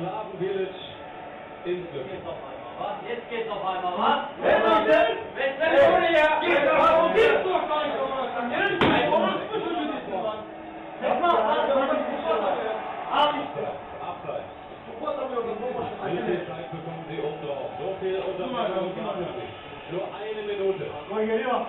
Slaven Village ins Glück. Jetzt geht's auf einmal, was? Ist das denn? Wer ist denn der? Geht doch, gar nicht so was? Was drauf? So viel nicht. Nur eine Minute. Ja!